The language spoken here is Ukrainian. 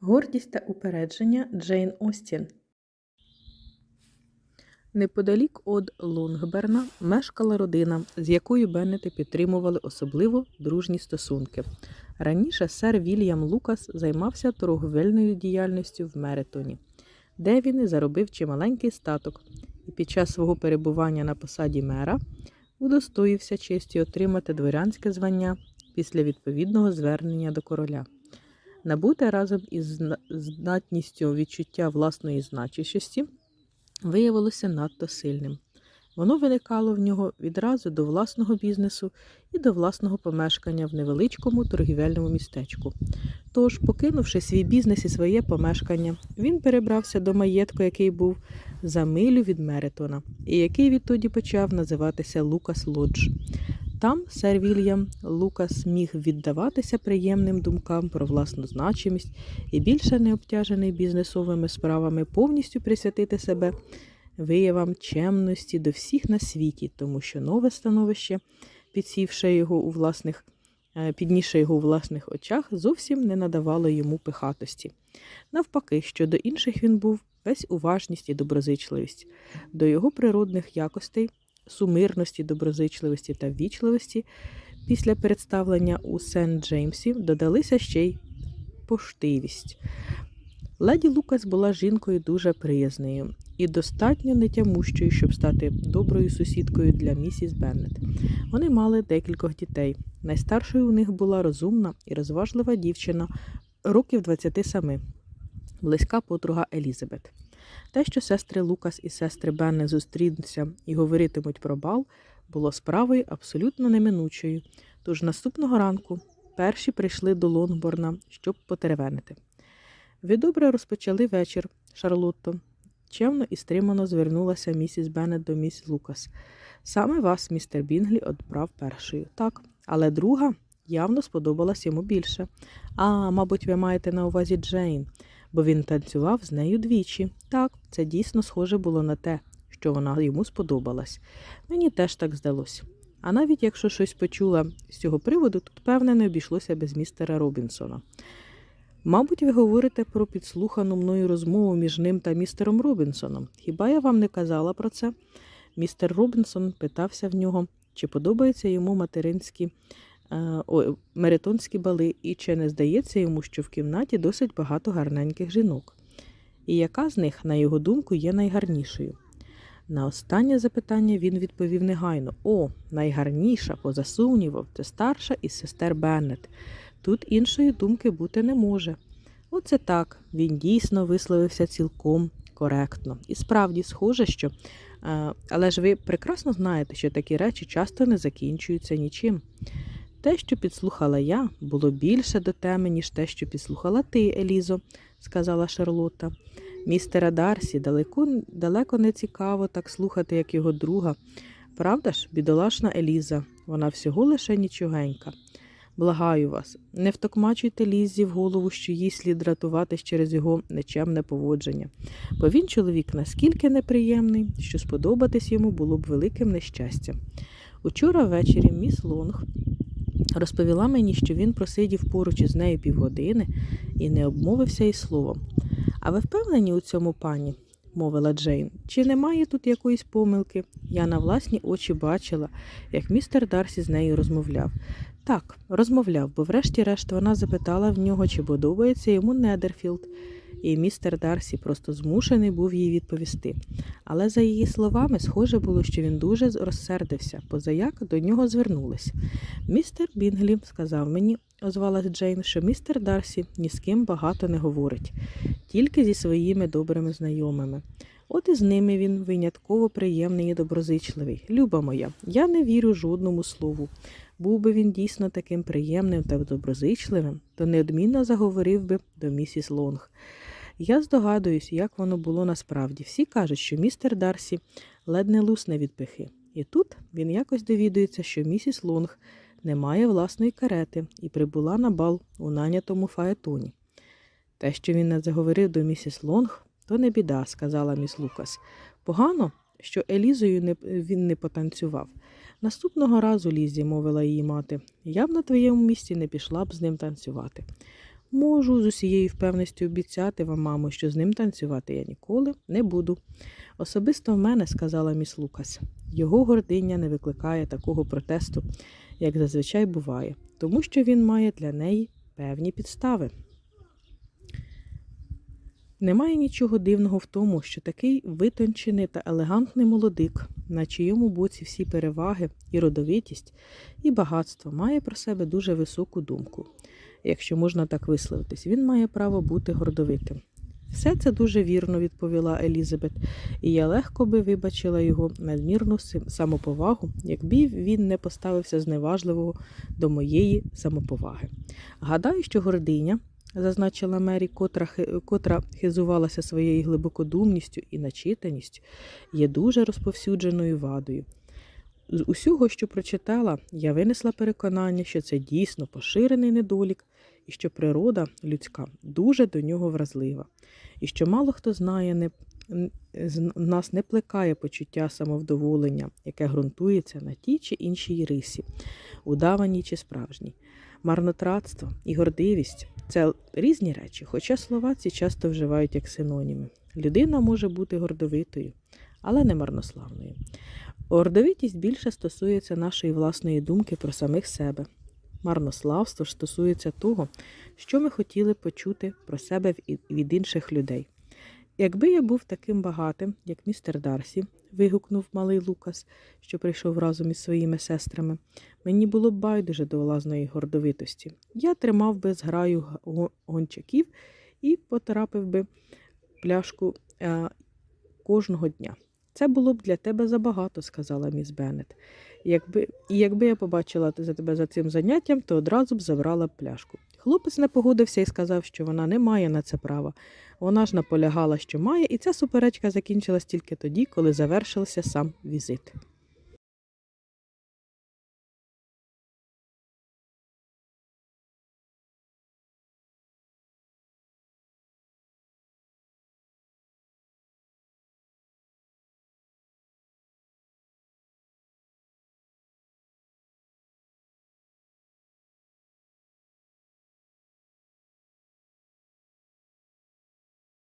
Гордість та упередження Джейн Остін. Неподалік од Лонгберна мешкала родина, з якою Беннети підтримували особливо дружні стосунки. Раніше сер Вільям Лукас займався торговельною діяльністю в Меритоні, де він і заробив чималенький статок, і під час свого перебування на посаді мера удостоївся честі отримати дворянське звання після відповідного звернення до короля. Набуте разом із зна- здатністю відчуття власної значущості виявилося надто сильним. Воно виникало в нього відразу до власного бізнесу і до власного помешкання в невеличкому торгівельному містечку. Тож, покинувши свій бізнес і своє помешкання, він перебрався до маєтку, який був за милю від Меритона, і який відтоді почав називатися Лукас Лодж. Там сер Вільям Лукас міг віддаватися приємним думкам про власну значимість і більше не обтяжений бізнесовими справами повністю присвятити себе виявам чемності до всіх на світі, тому що нове становище, підсівши його у власних, е, піднісши його у власних очах, зовсім не надавало йому пихатості. Навпаки, щодо інших він був весь уважність і доброзичливість. До його природних якостей, сумирності, доброзичливості та ввічливості після представлення у Сент-Джеймсі додалися ще й поштивість. Леді Лукас була жінкою дуже приязною і достатньо нетямущою, щоб стати доброю сусідкою для місіс Беннет. Вони мали декількох дітей. Найстаршою у них була розумна і розважлива дівчина років 27, близька подруга Елізабет. Те, що сестри Лукас і сестри Беннет зустрінуться і говоритимуть про бал, було справою абсолютно неминучою. Тож наступного ранку перші прийшли до Лонгборна, щоб потеревенити. Ви добре розпочали вечір, Шарлотто. Чемно і стримано звернулася місіс Беннет до міс Лукас. Саме вас, містер Бінглі, одбрав першою. Так, але друга явно сподобалась йому більше. А, мабуть, ви маєте на увазі Джейн, бо він танцював з нею двічі. Так, це дійсно схоже було на те, що вона йому сподобалась. Мені теж так здалось. А навіть якщо щось почула з цього приводу, тут, певне, не обійшлося без містера Робінсона. Мабуть, ви говорите про підслухану мною розмову між ним та містером Робінсоном. Хіба я вам не казала про це? Містер Робінсон питався в нього, чи подобаються йому материнські е, меритонські бали, і чи не здається йому, що в кімнаті досить багато гарненьких жінок. І яка з них, на його думку, є найгарнішою? На останнє запитання він відповів негайно: О, найгарніша, поза сумнівом, це старша із сестер Беннет. Тут іншої думки бути не може. Оце так, він дійсно висловився цілком коректно. І справді схоже, що. е, Але ж ви прекрасно знаєте, що такі речі часто не закінчуються нічим. Те, що підслухала я, було більше до теми, ніж те, що підслухала ти, Елізо, сказала Шарлотта. Містера Дарсі далеко, далеко не цікаво так слухати, як його друга. Правда ж, бідолашна Еліза, вона всього лише нічогенька. Благаю вас, не втокмачуйте Лізі в голову, що їй слід дратуватись через його нечемне поводження, бо він чоловік наскільки неприємний, що сподобатись йому було б великим нещастям. Учора ввечері міс Лонг розповіла мені, що він просидів поруч із нею півгодини і не обмовився й словом. А ви впевнені у цьому пані? мовила Джейн. Чи немає тут якоїсь помилки? Я на власні очі бачила, як містер Дарсі з нею розмовляв. Так, розмовляв, бо врешті-решт вона запитала в нього, чи подобається йому Недерфілд, і містер Дарсі просто змушений був їй відповісти. Але за її словами, схоже було, що він дуже розсердився, позаяк до нього звернулись. Містер Бінглі сказав мені, озвалась Джейн, що містер Дарсі ні з ким багато не говорить, тільки зі своїми добрими знайомими. От і з ними він винятково приємний і доброзичливий. Люба моя, я не вірю жодному слову. Був би він дійсно таким приємним та доброзичливим, то неодмінно заговорив би до місіс Лонг. Я здогадуюсь, як воно було насправді. Всі кажуть, що містер Дарсі ледь не лусне від пихи. І тут він якось довідується, що місіс Лонг не має власної карети і прибула на бал у нанятому фаетоні. Те, що він не заговорив до місіс Лонг, то не біда, сказала міс Лукас. Погано, що Елізою не, він не потанцював. Наступного разу, Лізі, мовила її мати, я б на твоєму місці не пішла б з ним танцювати. Можу з усією впевненістю обіцяти вам, мамо, що з ним танцювати я ніколи не буду. Особисто в мене, сказала міс Лукас, його гординя не викликає такого протесту, як зазвичай буває, тому що він має для неї певні підстави. Немає нічого дивного в тому, що такий витончений та елегантний молодик, на чийому боці всі переваги і родовитість, і багатство, має про себе дуже високу думку. Якщо можна так висловитись, він має право бути гордовитим. Все це дуже вірно, відповіла Елізабет, і я легко би вибачила його надмірну самоповагу, якби він не поставився зневажливого до моєї самоповаги. Гадаю, що гординя, зазначила Мері, котра, котра хизувалася своєю глибокодумністю і начитаністю, є дуже розповсюдженою вадою. З усього, що прочитала, я винесла переконання, що це дійсно поширений недолік, і що природа людська дуже до нього вразлива, і що мало хто знає, не, нас не плекає почуття самовдоволення, яке ґрунтується на тій чи іншій рисі, удаваній чи справжній. Марнотратство і гордивість це різні речі, хоча слова ці часто вживають як синоніми. Людина може бути гордовитою, але не марнославною. Гордовитість більше стосується нашої власної думки про самих себе. Марнославство ж стосується того, що ми хотіли почути про себе від інших людей. Якби я був таким багатим, як містер Дарсі, вигукнув малий Лукас, що прийшов разом із своїми сестрами, мені було б байдуже до власної гордовитості. Я тримав би зграю гончаків і потрапив би пляшку е, кожного дня. Це було б для тебе забагато, сказала міс Беннет. Якби, і якби я побачила за тебе за цим заняттям, то одразу б забрала пляшку. Хлопець не погодився і сказав, що вона не має на це права. Вона ж наполягала, що має, і ця суперечка закінчилась тільки тоді, коли завершився сам візит.